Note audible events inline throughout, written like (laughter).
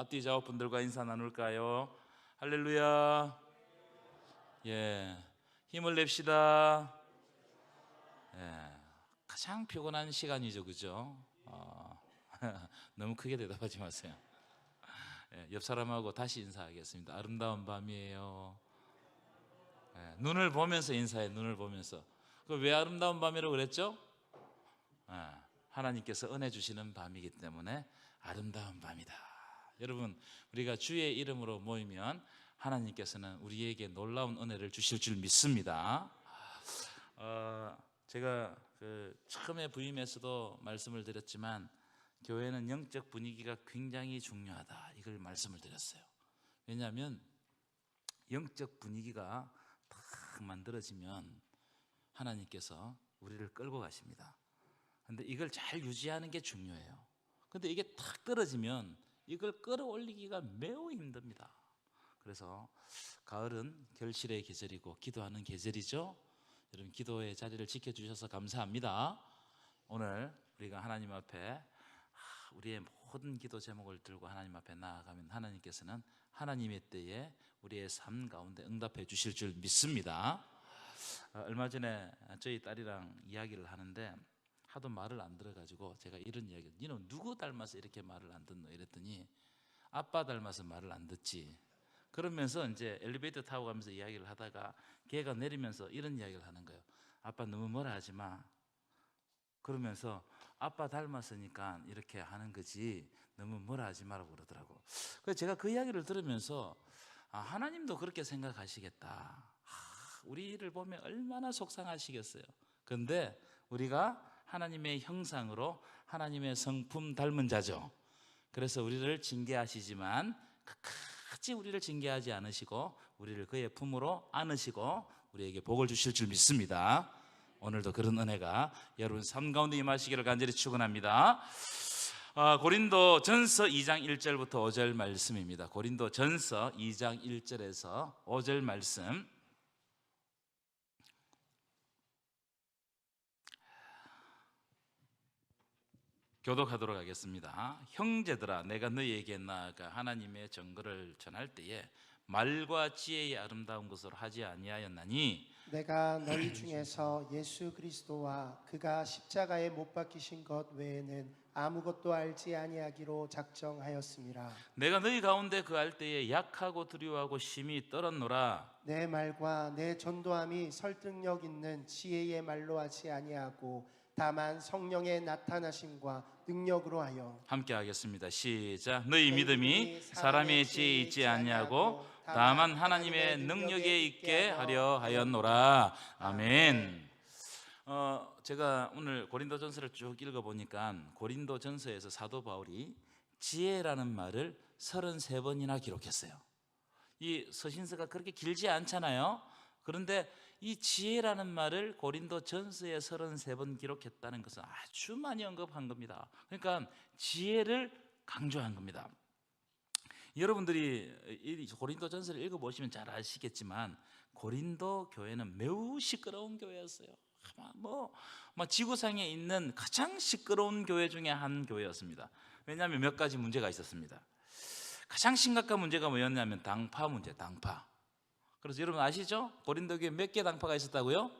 앞뒤 작업분들과 인사 나눌까요? 할렐루야. 예, 힘을 냅시다. 예, 가장 피곤한 시간이죠, 그죠? 어, (laughs) 너무 크게 대답하지 마세요. 예, 옆 사람하고 다시 인사하겠습니다. 아름다운 밤이에요. 예, 눈을 보면서 인사해. 눈을 보면서. 그왜 아름다운 밤이라고 그랬죠? 예, 하나님께서 은혜 주시는 밤이기 때문에 아름다운 밤이다. 여러분, 우리가 주의 이름으로 모이면 하나님께서는 우리에게 놀라운 은혜를 주실 줄 믿습니다. 어, 제가 그 처음에 부임에서도 말씀을 드렸지만 교회는 영적 분위기가 굉장히 중요하다. 이걸 말씀을 드렸어요. 왜냐하면 영적 분위기가 딱 만들어지면 하나님께서 우리를 끌고 가십니다. 근데 이걸 잘 유지하는 게 중요해요. 근데 이게 탁 떨어지면 이걸 끌어올리기가 매우 힘듭니다. 그래서 가을은 결실의 계절이고 기도하는 계절이죠. 여러분 기도의 자리를 지켜주셔서 감사합니다. 오늘 우리가 하나님 앞에 우리의 모든 기도 제목을 들고 하나님 앞에 나아가면 하나님께서는 하나님의 때에 우리의 삶 가운데 응답해 주실 줄 믿습니다. 어, 얼마 전에 저희 딸이랑 이야기를 하는데 하도 말을 안 들어가지고 제가 이런 이야기, 니는 누구 닮아서 이렇게 말을 안 듣노? 이랬더니 아빠 닮아서 말을 안 듣지. 그러면서 이제 엘리베이터 타고 가면서 이야기를 하다가 걔가 내리면서 이런 이야기를 하는 거예요. 아빠 너무 뭐라 하지 마. 그러면서 아빠 닮았으니까 이렇게 하는 거지 너무 뭐라 하지 말라고 그러더라고. 그래서 제가 그 이야기를 들으면서 아, 하나님도 그렇게 생각하시겠다. 아, 우리를 보면 얼마나 속상하시겠어요. 근데 우리가 하나님의 형상으로 하나님의 성품 닮은 자죠. 그래서 우리를 징계하시지만 끝까지 우리를 징계하지 않으시고 우리를 그의 품으로 안으시고 우리에게 복을 주실 줄 믿습니다. 오늘도 그런 은혜가 여러분 삶 가운데 임하시기를 간절히 축원합니다. 아, 고린도 전서 2장 1절부터 5절 말씀입니다. 고린도 전서 2장 1절에서 5절 말씀. 교독하도록 하겠습니다. 형제들아, 내가 너희에게 나아가 하나님의 정거를 전할 때에 말과 지혜의 아름다운 것으로 하지 아니하였나니 내가 너희 중에서 예수 그리스도와 그가 십자가에 못 박히신 것 외에는 아무것도 알지 아니하기로 작정하였습니다. 내가 너희 가운데 그 할 때에 약하고 두려워하고 심히 떨었노라. 내 말과 내 전도함이 설득력 있는 지혜의 말로 하지 아니하고 다만 성령의 나타나심과 능력으로 하여 함께 하겠습니다. 시작. 너희 믿음이 사람의 지혜에 있지 아니하고 다만 하나님의 능력에 있게 하려 하였노라. 아멘. 어, 제가 오늘 고린도전서를 쭉 읽어 보니까 고린도전서에서 사도 바울이 지혜라는 말을 33번이나 기록했어요. 이 서신서가 그렇게 길지 않잖아요. 그런데 이 지혜라는 말을 고린도 전서에 33번 기록했다는 것은 아주 많이 언급한 겁니다. 그러니까 지혜를 강조한 겁니다. 여러분들이 이 고린도 전서를 읽어보시면 잘 아시겠지만 고린도 교회는 매우 시끄러운 교회였어요. 뭐, 뭐 지구상에 있는 가장 시끄러운 교회 중에 한 교회였습니다. 왜냐하면 몇 가지 문제가 있었습니다. 가장 심각한 문제가 뭐였냐면 당파 문제, 당파. 그래서 여러분 아시죠? 고린도 교회 몇 개 당파가 있었다고요?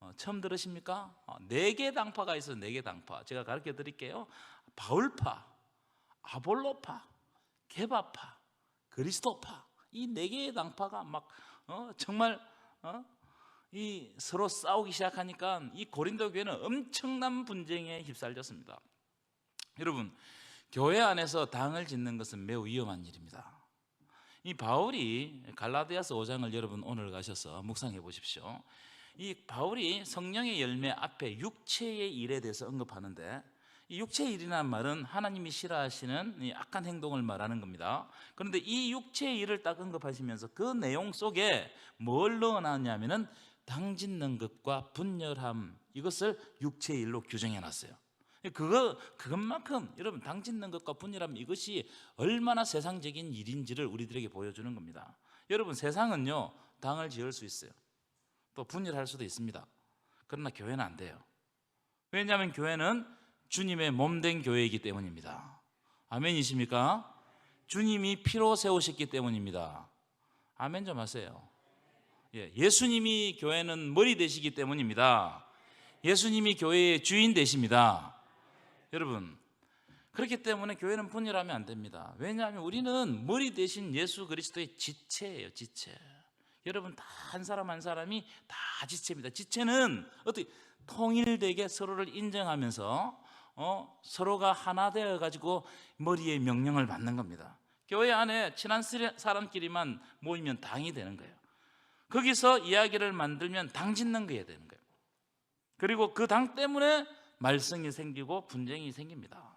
어, 처음 들으십니까? 어, 네개 당파가 있어요. 네개 당파. 제가 가르쳐 드릴게요. 바울파, 아볼로파, 개바파, 그리스도파. 이 네 개의 당파가 막 어, 정말 어? 이 서로 싸우기 시작하니까 이 고린도 교회는 엄청난 분쟁에 휩쓸렸습니다. 여러분, 교회 안에서 당을 짓는 것은 매우 위험한 일입니다. 이 바울이 갈라디아서 5장을 여러분 오늘 가셔서 묵상해 보십시오. 이 바울이 성령의 열매 앞에 육체의 일에 대해서 언급하는데 이 육체의 일이라는 말은 하나님이 싫어하시는 이 악한 행동을 말하는 겁니다. 그런데 이 육체의 일을 딱 언급하시면서 그 내용 속에 뭘 넣어놨냐면은 당짓는 것과 분열함 이것을 육체의 일로 규정해 놨어요. 그거 그것만큼 여러분 당 짓는 것과 분열함 이것이 얼마나 세상적인 일인지를 우리들에게 보여주는 겁니다. 여러분 세상은요 당을 지을 수 있어요. 또 분열할 수도 있습니다. 그러나 교회는 안 돼요. 왜냐하면 교회는 주님의 몸된 교회이기 때문입니다. 아멘이십니까? 주님이 피로 세우셨기 때문입니다. 아멘 좀 하세요. 예, 예수님이 교회는 머리 되시기 때문입니다. 예수님이 교회의 주인 되십니다. 여러분, 그렇기 때문에 교회는 분열하면 안 됩니다. 왜냐하면 우리는 머리 대신 예수 그리스도의 지체예요, 지체. 여러분 다 한 사람 한 사람이 다 지체입니다. 지체는 어떻게 통일되게 서로를 인정하면서 어, 서로가 하나 되어 가지고 머리의 명령을 받는 겁니다. 교회 안에 친한 사람끼리만 모이면 당이 되는 거예요. 거기서 이야기를 만들면 당 짓는 거야 되는 거예요. 그리고 그 당 때문에 말썽이 생기고 분쟁이 생깁니다.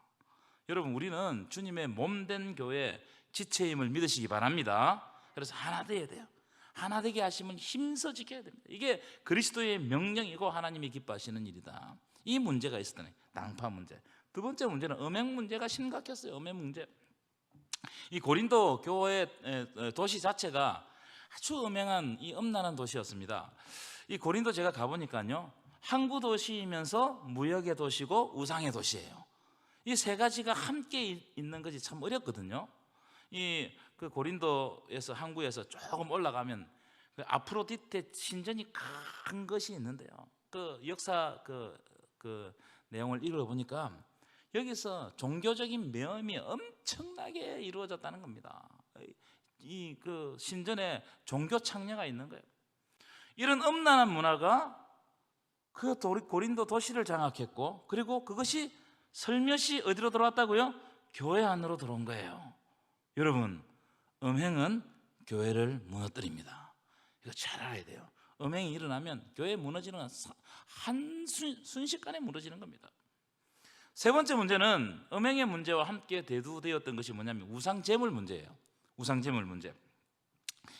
여러분 우리는 주님의 몸된 교회 지체임을 믿으시기 바랍니다. 그래서 하나 되어야 돼요. 하나 되게 하시면 힘써 지켜야 됩니다. 이게 그리스도의 명령이고 하나님이 기뻐하시는 일이다. 이 문제가 있었던 낭파 문제. 두 번째 문제는 음행 문제가 심각했어요. 음행 문제. 이 고린도 교회 도시 자체가 아주 음행한 이 음란한 도시였습니다. 이 고린도 제가 가보니까요. 항구 도시이면서 무역의 도시고 우상의 도시예요. 이 세 가지가 함께 있는 것이 참 어렵거든요. 이 그 고린도에서 항구에서 조금 올라가면 그 아프로디테 신전이 큰 것이 있는데요. 그 역사 그, 그 내용을 읽어보니까 여기서 종교적인 매음이 엄청나게 이루어졌다는 겁니다. 이 그 신전에 종교 창녀가 있는 거예요. 이런 음란한 문화가 그 고린도 도시를 장악했고 그리고 그것이 설며시 어디로 들어왔다고요? 교회 안으로 들어온 거예요. 여러분, 음행은 교회를 무너뜨립니다. 이거 잘 알아야 돼요. 음행이 일어나면 교회 무너지는 한 순식간에 무너지는 겁니다. 세 번째 문제는 음행의 문제와 함께 대두되었던 것이 뭐냐면 우상 제물 문제예요. 우상 제물 문제.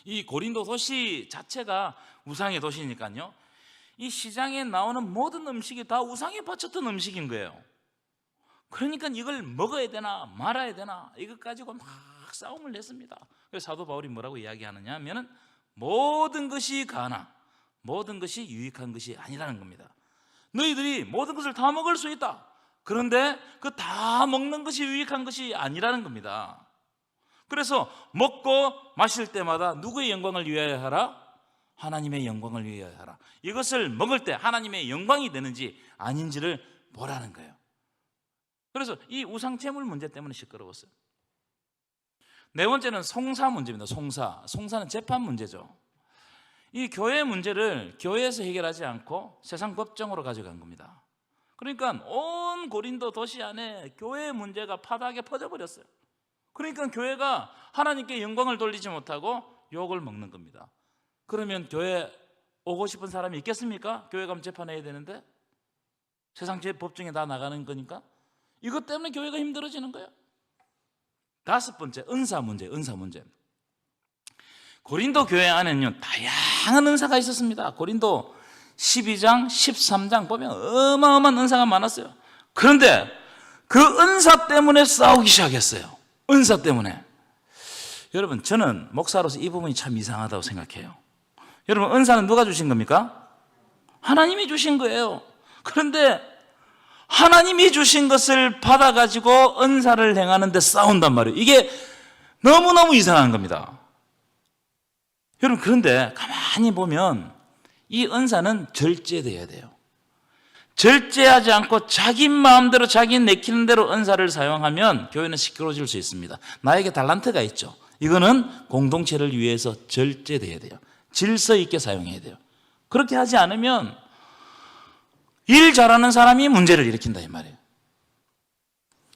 이 고린도 도시 자체가 우상의 도시니까요. 이 시장에 나오는 모든 음식이 다 우상에 바쳤던 음식인 거예요. 그러니까 이걸 먹어야 되나 말아야 되나 이것 가지고 막 싸움을 냈습니다. 그래서 사도 바울이 뭐라고 이야기하느냐 하면은 모든 것이 가나 모든 것이 유익한 것이 아니라는 겁니다. 너희들이 모든 것을 다 먹을 수 있다. 그런데 그 다 먹는 것이 유익한 것이 아니라는 겁니다. 그래서 먹고 마실 때마다 누구의 영광을 위하여 하라? 하나님의 영광을 위하여 하라. 이것을 먹을 때 하나님의 영광이 되는지 아닌지를 보라는 거예요. 그래서 이 우상 채물 문제 때문에 시끄러웠어요. 네 번째는 송사 문제입니다. 송사. 송사는 재판 문제죠. 이 교회 문제를 교회에서 해결하지 않고 세상 법정으로 가져간 겁니다. 그러니까 온 고린도 도시 안에 교회 문제가 파닥에 퍼져버렸어요. 그러니까 교회가 하나님께 영광을 돌리지 못하고 욕을 먹는 겁니다. 그러면 교회 오고 싶은 사람이 있겠습니까? 교회 가면 재판해야 되는데 세상 제 법정에 다 나가는 거니까 이것 때문에 교회가 힘들어지는 거예요. 다섯 번째 은사 문제, 은사 문제. 고린도 교회 안에는요 다양한 은사가 있었습니다. 고린도 12장, 13장 보면 어마어마한 은사가 많았어요. 그런데 그 은사 때문에 싸우기 시작했어요. 은사 때문에. 여러분, 저는 목사로서 이 부분이 참 이상하다고 생각해요. 여러분, 은사는 누가 주신 겁니까? 하나님이 주신 거예요. 그런데 하나님이 주신 것을 받아가지고 은사를 행하는데 싸운단 말이에요. 이게 너무너무 이상한 겁니다. 여러분, 그런데 가만히 보면 이 은사는 절제돼야 돼요. 절제하지 않고 자기 마음대로 자기 내키는 대로 은사를 사용하면 교회는 시끄러워질 수 있습니다. 나에게 달란트가 있죠. 이거는 공동체를 위해서 절제돼야 돼요. 질서 있게 사용해야 돼요. 그렇게 하지 않으면 일 잘하는 사람이 문제를 일으킨다 이 말이에요.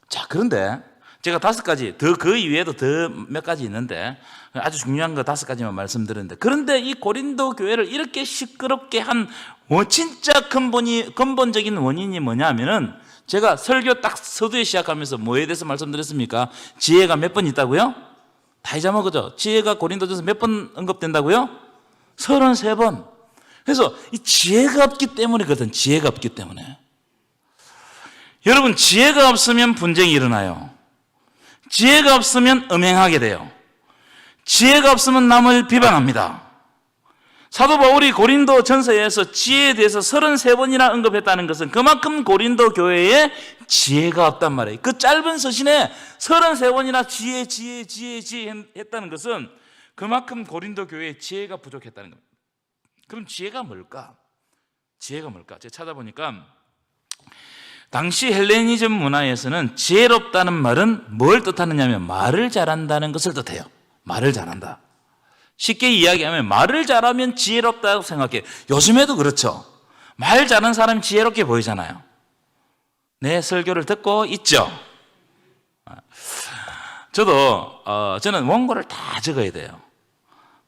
자, 그런데 제가 다섯 가지, 더 그 이외에도 더 몇 가지 있는데 아주 중요한 거 다섯 가지만 말씀드렸는데 그런데 이 고린도 교회를 이렇게 시끄럽게 한 진짜 근본이 근본적인 원인이 뭐냐면은 제가 설교 딱 서두에 시작하면서 뭐에 대해서 말씀드렸습니까? 지혜가 몇 번 있다고요? 다 잊어먹어죠. 지혜가 고린도전서 몇 번 언급된다고요? 33번. 그래서 이 지혜가 없기 때문이거든. 지혜가 없기 때문에. 여러분, 지혜가 없으면 분쟁이 일어나요. 지혜가 없으면 음행하게 돼요. 지혜가 없으면 남을 비방합니다. 사도 바울이 고린도 전서에서 지혜에 대해서 33번이나 언급했다는 것은 그만큼 고린도 교회에 지혜가 없단 말이에요. 그 짧은 서신에 33번이나 지혜, 지혜, 지혜, 지혜 했다는 것은 그만큼 고린도 교회에 지혜가 부족했다는 겁니다. 그럼 지혜가 뭘까? 지혜가 뭘까? 제가 찾아보니까 당시 헬레니즘 문화에서는 지혜롭다는 말은 뭘 뜻하느냐면 말을 잘한다는 것을 뜻해요. 말을 잘한다. 쉽게 이야기하면 말을 잘하면 지혜롭다고 생각해. 요즘에도 그렇죠. 말 잘하는 사람이 지혜롭게 보이잖아요. 내 설교를 듣고 있죠. 저도 어, 저는 원고를 다 적어야 돼요.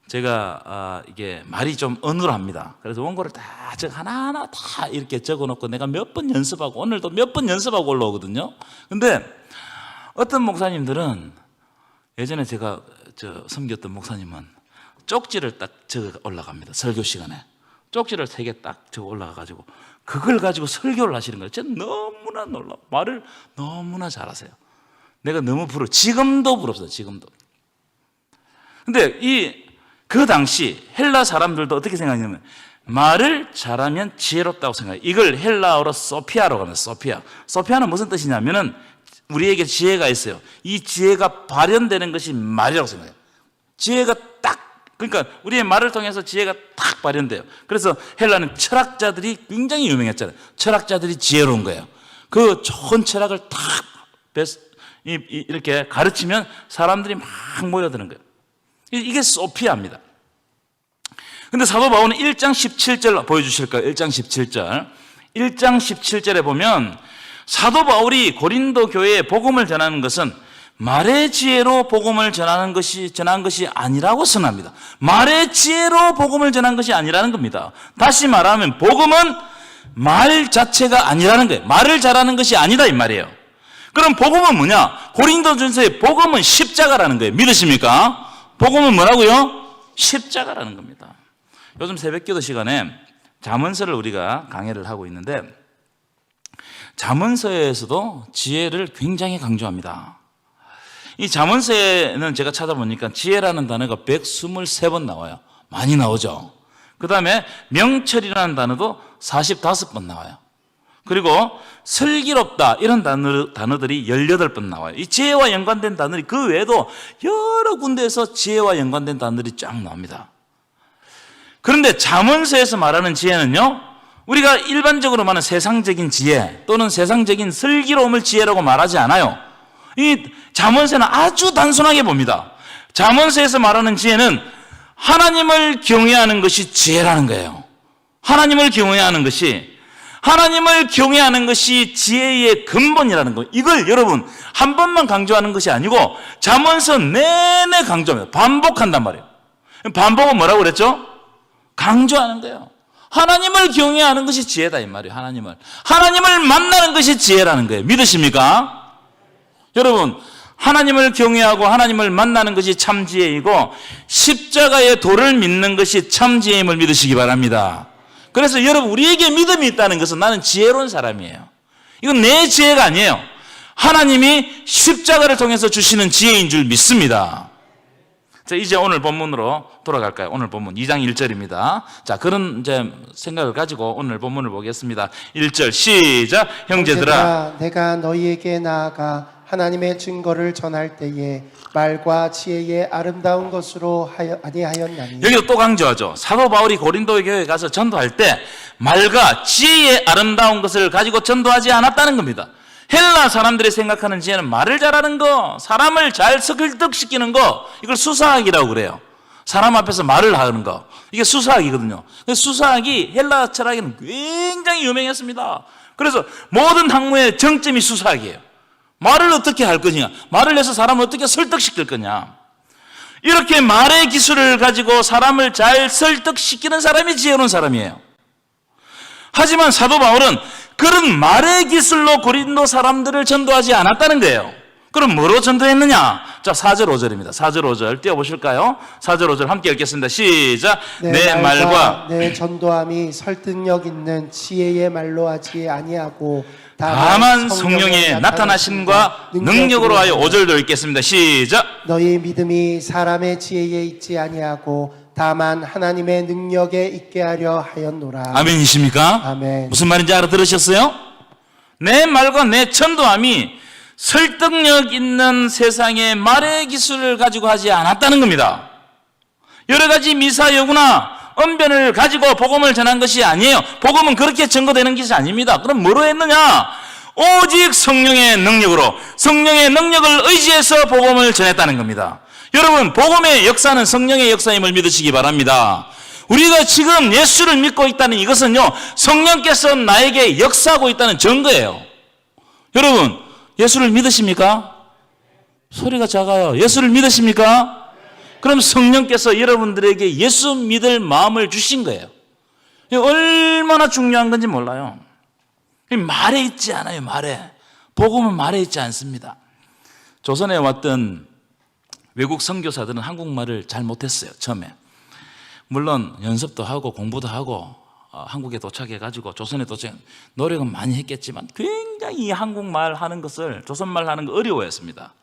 제가 아, 이게 말이 좀 어눌합니다. 그래서 원고를 다 적, 하나하나 다 이렇게 적어놓고 내가 몇 번 연습하고 오늘도 몇 번 연습하고 올라오거든요. 근데 어떤 목사님들은 예전에 제가 저 섬겼던 목사님은 쪽지를 딱 적어 올라갑니다. 설교 시간에 쪽지를 세 개 딱 적어 올라가가지고 그걸 가지고 설교를 하시는 거예요. 저는 너무나 놀라. 말을 너무나 잘하세요. 내가 너무 부러. 지금도 부럽어요. 지금도. 근데 이 그 당시 헬라 사람들도 어떻게 생각하냐면 말을 잘하면 지혜롭다고 생각해요. 이걸 헬라어로 소피아라고 합니다. 소피아. 소피아는 무슨 뜻이냐면은 우리에게 지혜가 있어요. 이 지혜가 발현되는 것이 말이라고 생각해요. 지혜가 딱 그러니까 우리의 말을 통해서 지혜가 딱 발현돼요. 그래서 헬라는 철학자들이 굉장히 유명했잖아요. 철학자들이 지혜로운 거예요. 그 좋은 철학을 이- 이렇게 가르치면 사람들이 막 모여드는 거예요. 이- 이게 소피아입니다. 근데 사도 바울은 1장 17절 보여주실까요? 1장 17절. 1장 17절에 보면 사도 바울이 고린도 교회에 복음을 전하는 것은 말의 지혜로 복음을 전하는 것이 전한 것이 아니라고 선합니다. 말의 지혜로 복음을 전한 것이 아니라는 겁니다. 다시 말하면 복음은 말 자체가 아니라는 거예요. 말을 잘하는 것이 아니다 이 말이에요. 그럼 복음은 뭐냐? 고린도전서의 복음은 십자가라는 거예요. 믿으십니까? 복음은 뭐라고요? 십자가라는 겁니다. 요즘 새벽 기도 시간에 잠언서를 우리가 강해를 하고 있는데 잠언서에서도 지혜를 굉장히 강조합니다. 이 잠언서에는 제가 찾아보니까 지혜라는 단어가 123번 나와요. 많이 나오죠. 그 다음에 명철이라는 단어도 45번 나와요. 그리고 슬기롭다 이런 단어, 단어들이 18번 나와요. 이 지혜와 연관된 단어들이 그 외에도 여러 군데에서 지혜와 연관된 단어들이 쫙 나옵니다. 그런데 잠언서에서 말하는 지혜는요, 우리가 일반적으로 말하는 세상적인 지혜 또는 세상적인 슬기로움을 지혜라고 말하지 않아요. 이 잠언서는 아주 단순하게 봅니다. 잠언서에서 말하는 지혜는 하나님을 경외하는 것이 지혜라는 거예요. 하나님을 경외하는 것이 하나님을 경외하는 것이 지혜의 근본이라는 거. 이걸 여러분 한 번만 강조하는 것이 아니고 잠언서 내내 강조합니다. 반복한단 말이에요. 반복은 뭐라고 그랬죠? 강조하는 거예요. 하나님을 경외하는 것이 지혜다 이 말이에요. 하나님을 하나님을 만나는 것이 지혜라는 거예요. 믿으십니까? 여러분 하나님을 경외하고 하나님을 만나는 것이 참 지혜이고 십자가의 도를 믿는 것이 참 지혜임을 믿으시기 바랍니다. 그래서 여러분 우리에게 믿음이 있다는 것은 나는 지혜로운 사람이에요. 이건 내 지혜가 아니에요. 하나님이 십자가를 통해서 주시는 지혜인 줄 믿습니다. 자, 이제 오늘 본문으로 돌아갈까요? 오늘 본문 2장 1절입니다. 자, 그런 이제 생각을 가지고 오늘 본문을 보겠습니다. 1절 시작. 형제들아 내가 너희에게 나아가 하나님의 증거를 전할 때에 말과 지혜의 아름다운 것으로 하여 아니하였나니 여기도 또 강조하죠. 사도 바울이 고린도 교회에 가서 전도할 때 말과 지혜의 아름다운 것을 가지고 전도하지 않았다는 겁니다. 헬라 사람들이 생각하는 지혜는 말을 잘하는 거, 사람을 잘 설득시키는 거, 이걸 수사학이라고 그래요. 사람 앞에서 말을 하는 거. 이게 수사학이거든요. 수사학이 헬라 철학에는 굉장히 유명했습니다. 그래서 모든 학문의 정점이 수사학이에요. 말을 어떻게 할 거냐, 말을 해서 사람을 어떻게 설득시킬 거냐. 이렇게 말의 기술을 가지고 사람을 잘 설득시키는 사람이 지혜로운 사람이에요. 하지만 사도 바울은 그런 말의 기술로 고린도 사람들을 전도하지 않았다는 거예요. 그럼 뭐로 전도했느냐? 자, 4절 5절입니다. 4절 5절 띄워 보실까요? 4절 5절 함께 읽겠습니다. 시작. 내 말과 내 전도함이 설득력 있는 지혜의 말로 하지 아니하고 다만 성령의 나타나심과 능력으로 하여 5절도 읽겠습니다. 시작. 너희 믿음이 사람의 지혜에 있지 아니하고 다만 하나님의 능력에 있게 하려 하였노라. 아멘이십니까? 아멘. 무슨 말인지 알아들으셨어요? 내 말과 내 전도함이 설득력 있는 세상의 말의 기술을 가지고 하지 않았다는 겁니다. 여러 가지 미사여구나 언변을 가지고 복음을 전한 것이 아니에요. 복음은 그렇게 증거되는 것이 아닙니다. 그럼 뭐로 했느냐? 오직 성령의 능력으로 성령의 능력을 의지해서 복음을 전했다는 겁니다. 여러분, 복음의 역사는 성령의 역사임을 믿으시기 바랍니다. 우리가 지금 예수를 믿고 있다는 이것은요, 성령께서 나에게 역사하고 있다는 증거예요. 여러분, 예수를 믿으십니까? 소리가 작아요. 예수를 믿으십니까? 그럼 성령께서 여러분들에게 예수 믿을 마음을 주신 거예요. 얼마나 중요한 건지 몰라요. 이 말에 있지 않아요, 말에. 복음은 말에 있지 않습니다. 조선에 왔던 외국 선교사들은 한국말을 잘 못했어요, 처음에. 물론 연습도 하고 공부도 하고 어, 한국에 도착해가지고 조선에 도착 노력은 많이 했겠지만 굉장히 이 한국말 하는 것을 조선말 하는 거 어려워했습니다.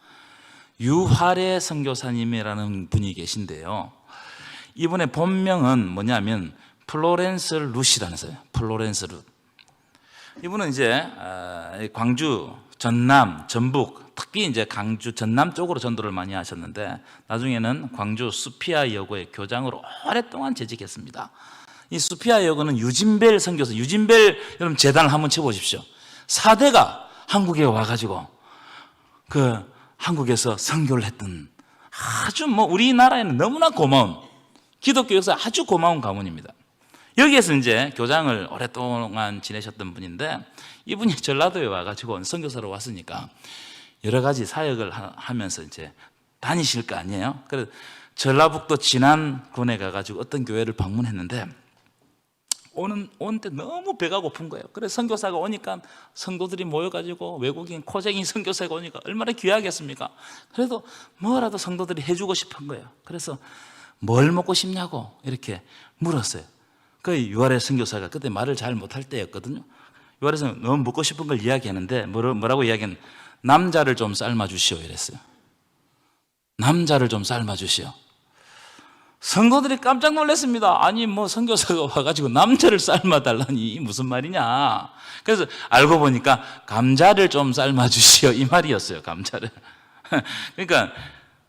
유화래 선교사님이라는 분이 계신데요. 이분의 본명은 뭐냐면 플로렌스 룻이라는 사람. 플로렌스 룻. 이분은 이제 아, 광주, 전남, 전북, 특히 이제 강주, 전남 쪽으로 전도를 많이 하셨는데 나중에는 광주 수피아 여고의 교장으로 오랫동안 재직했습니다. 이 수피아 여고는 유진벨 선교사, 유진벨 여러분 재단을 한번 쳐보십시오. 사대가 한국에 와가지고 그 한국에서 선교를 했던 아주 뭐 우리나라에는 너무나 고마운 기독교 역사 아주 고마운 가문입니다. 여기에서 이제 교장을 오랫동안 지내셨던 분인데 이분이 전라도에 와가지고 선교사로 왔으니까 여러 가지 사역을 하- 하면서 이제 다니실 거 아니에요. 그래서 전라북도 진안군에 가가지고 어떤 교회를 방문했는데 오는 온때 너무 배가 고픈 거예요. 그래서 선교사가 오니까 성도들이 모여가지고 외국인 코쟁이 선교사가 오니까 얼마나 귀하겠습니까? 그래도 뭐라도 성도들이 해주고 싶은 거예요. 그래서 뭘 먹고 싶냐고 이렇게 물었어요. 그 유아래 선교사가 그때 말을 잘 못할 때였거든요. 유아래서 너무 먹고 싶은 걸 이야기하는데 뭐라- 뭐라고 이야기는 남자를 좀 삶아 주시오 이랬어요. 남자를 좀 삶아 주시오. 성도들이 깜짝 놀랐습니다. 아니 뭐 선교사가 와가지고 남자를 삶아달라니 이 무슨 말이냐. 그래서 알고 보니까 감자를 좀 삶아주시오 이 말이었어요. 감자를. (laughs) 그러니까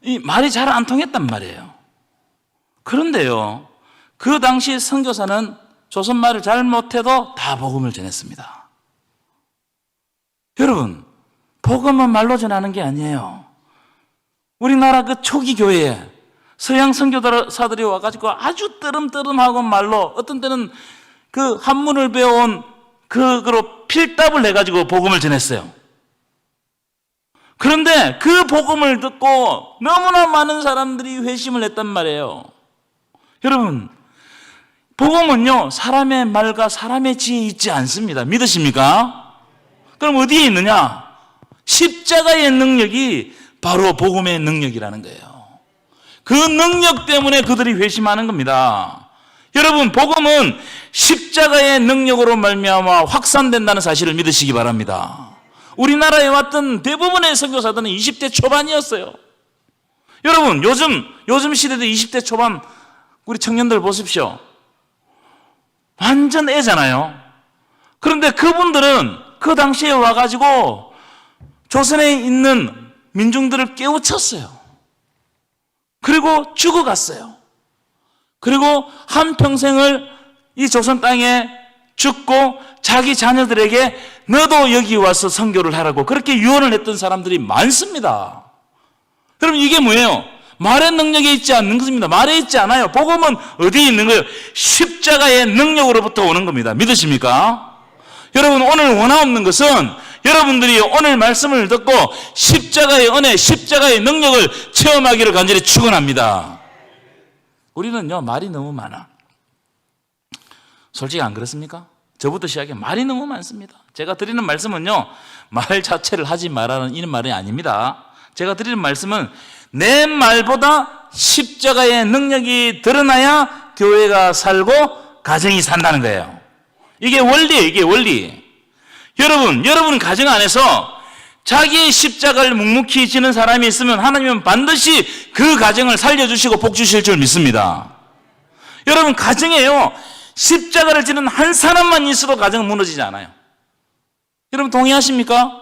이 말이 잘 안 통했단 말이에요. 그런데요, 그 당시 선교사는 조선 말을 잘 못해도 다 복음을 전했습니다. 여러분, 복음은 말로 전하는 게 아니에요. 우리나라 그 초기 교회에 서양 선교사들이 와가지고 아주 뜨름뜨름하고 말로 어떤 때는 그 한문을 배워온 그거로 필답을 해가지고 복음을 전했어요. 그런데 그 복음을 듣고 너무나 많은 사람들이 회심을 했단 말이에요. 여러분, 복음은요, 사람의 말과 사람의 지혜에 있지 않습니다. 믿으십니까? 그럼 어디에 있느냐? 십자가의 능력이 바로 복음의 능력이라는 거예요. 그 능력 때문에 그들이 회심하는 겁니다. 여러분, 복음은 십자가의 능력으로 말미암아 확산된다는 사실을 믿으시기 바랍니다. 우리나라에 왔던 대부분의 선교사들은 20대 초반이었어요. 여러분, 요즘 요즘 시대도 20대 초반 우리 청년들 보십시오. 완전 애잖아요. 그런데 그분들은 그 당시에 와가지고 조선에 있는 민중들을 깨우쳤어요. 그리고 죽어갔어요. 그리고 한평생을 이 조선 땅에 죽고 자기 자녀들에게 너도 여기 와서 선교를 하라고 그렇게 유언을 했던 사람들이 많습니다. 그럼 이게 뭐예요? 말의 능력에 있지 않는 것입니다. 말에 있지 않아요. 복음은 어디에 있는 거예요? 십자가의 능력으로부터 오는 겁니다. 믿으십니까? 여러분 오늘 원하옵는 것은 여러분들이 오늘 말씀을 듣고 십자가의 은혜, 십자가의 능력을 체험하기를 간절히 축원합니다. 우리는요 말이 너무 많아. 솔직히 안 그렇습니까? 저부터 시작해 말이 너무 많습니다. 제가 드리는 말씀은요 말 자체를 하지 말라는 이런 말이 아닙니다. 제가 드리는 말씀은 내 말보다 십자가의 능력이 드러나야 교회가 살고 가정이 산다는 거예요. 이게 원리예요. 이게 원리. 여러분, 여러분 가정 안에서 자기의 십자가를 묵묵히 지는 사람이 있으면 하나님은 반드시 그 가정을 살려주시고 복 주실 줄 믿습니다. 여러분 가정에요 십자가를 지는 한 사람만 있어도 가정은 무너지지 않아요. 여러분 동의하십니까?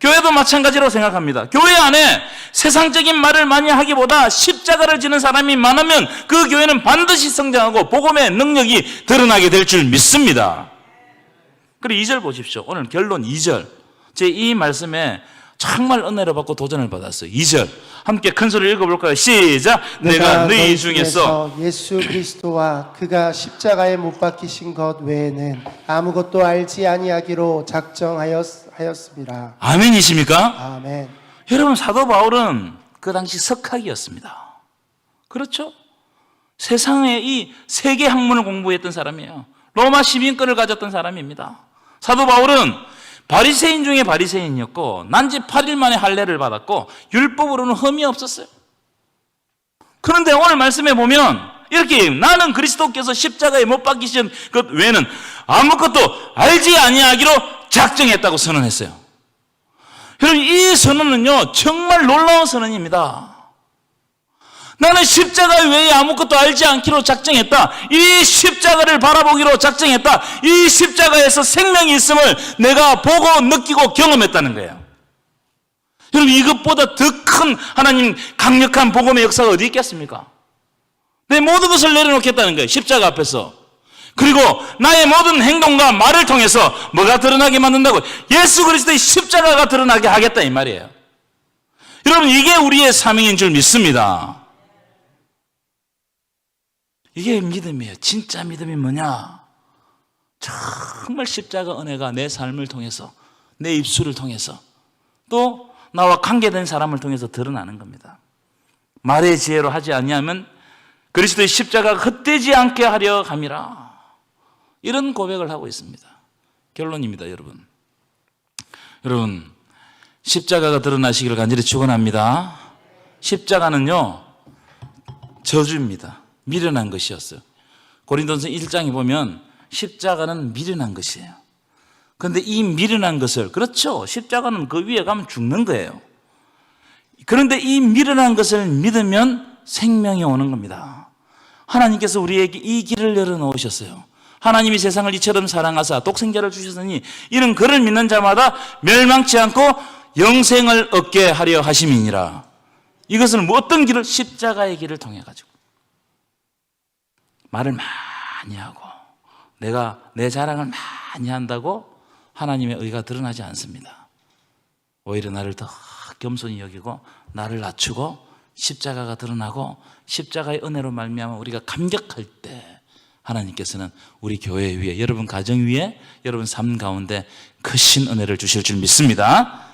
교회도 마찬가지로 생각합니다. 교회 안에 세상적인 말을 많이 하기보다 십자가를 지는 사람이 많으면 그 교회는 반드시 성장하고 복음의 능력이 드러나게 될 줄 믿습니다. 그리고 2절 보십시오. 오늘 결론 2절. 제 이 말씀에 정말 은혜를 받고 도전을 받았어요. 2절. 함께 큰 소리로 읽어볼까요? 시작. 내가 너희 중에서 예수 그리스도와 그가 십자가에 못 박히신 것 외에는 아무것도 알지 아니하기로 작정하였습니다. 아멘이십니까? 아멘. 여러분 사도 바울은 그 당시 석학이었습니다. 그렇죠? 세상의 이 세계 학문을 공부했던 사람이에요. 로마 시민권을 가졌던 사람입니다. 사도 바울은 바리새인 중에 바리새인이었고 난지 8일 만에 할례를 받았고 율법으로는 흠이 없었어요. 그런데 오늘 말씀에 보면 이렇게 나는 그리스도께서 십자가에 못 박히신 것 외에는 아무것도 알지 아니하기로 작정했다고 선언했어요. 여러분 이 선언은요 정말 놀라운 선언입니다. 나는 십자가 외에 아무것도 알지 않기로 작정했다. 이 십자가를 바라보기로 작정했다. 이 십자가에서 생명이 있음을 내가 보고 느끼고 경험했다는 거예요. 여러분 이것보다 더 큰 하나님 강력한 복음의 역사가 어디 있겠습니까? 내 모든 것을 내려놓겠다는 거예요. 십자가 앞에서. 그리고 나의 모든 행동과 말을 통해서 뭐가 드러나게 만든다고? 예수 그리스도의 십자가가 드러나게 하겠다 이 말이에요. 여러분 이게 우리의 사명인 줄 믿습니다. 이게 믿음이에요. 진짜 믿음이 뭐냐? 정말 십자가 은혜가 내 삶을 통해서 내 입술을 통해서 또 나와 관계된 사람을 통해서 드러나는 겁니다. 말의 지혜로 하지 아니하면 그리스도의 십자가가 헛되지 않게 하려 함이라. 이런 고백을 하고 있습니다. 결론입니다, 여러분. 여러분, 십자가가 드러나시기를 간절히 축원합니다. 십자가는요 저주입니다. 미련한 것이었어요. 고린도서 1장에 보면 십자가는 미련한 것이에요. 그런데 이 미련한 것을 그렇죠. 십자가는 그 위에 가면 죽는 거예요. 그런데 이 미련한 것을 믿으면 생명이 오는 겁니다. 하나님께서 우리에게 이 길을 열어 놓으셨어요. 하나님이 세상을 이처럼 사랑하사 독생자를 주셨으니 이는 그를 믿는 자마다 멸망치 않고 영생을 얻게 하려 하심이니라. 이것은 뭐 어떤 길을 십자가의 길을 통해 가지고 말을 많이 하고 내가 내 자랑을 많이 한다고 하나님의 의가 드러나지 않습니다. 오히려 나를 더 겸손히 여기고 나를 낮추고 십자가가 드러나고 십자가의 은혜로 말미암아 우리가 감격할 때 하나님께서는 우리 교회 위에 여러분 가정 위에 여러분 삶 가운데 크신 은혜를 주실 줄 믿습니다.